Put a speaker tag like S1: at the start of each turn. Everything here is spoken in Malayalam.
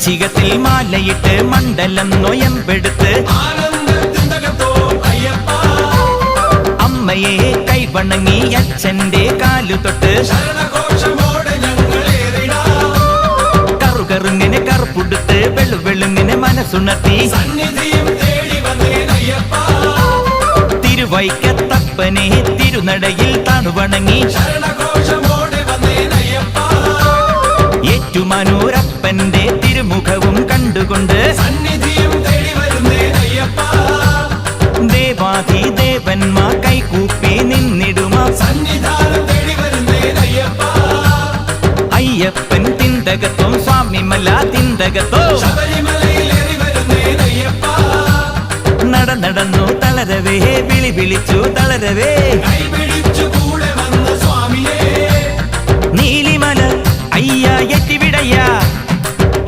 S1: വൃശ്ചികത്തിൽ മാലയിട്ട് മണ്ഡലം നൊയമ്പെടുത്ത് അമ്മയെ കൈവണങ്ങി അച്ഛന്റെ കാലു തൊട്ട് കറുകറുങ്ങനെ കറുപ്പുടുത്ത് വെളുവെളുങ്ങനെ മനസ്സുണർത്തി തിരുവൈക്കത്തപ്പനെ തിരുനടയിൽ തണുവണങ്ങി ഏറ്റുമാനൂരപ്പന്റെ തിരുമുഖവും കണ്ടുകൊണ്ട് സന്നിധിയും ദേവാധി ദേവന്മാർ കൈകൂപ്പി നിന്നിടുമ. അയ്യപ്പൻ തിന്തകത്വം സ്വാമിമല തിന്തകത്തോ നട നടന്നു തളരവേ വിളി വിളിച്ചു തളരവേ.
S2: നീലിമല അയ്യ എത്തിവിടയ്യ.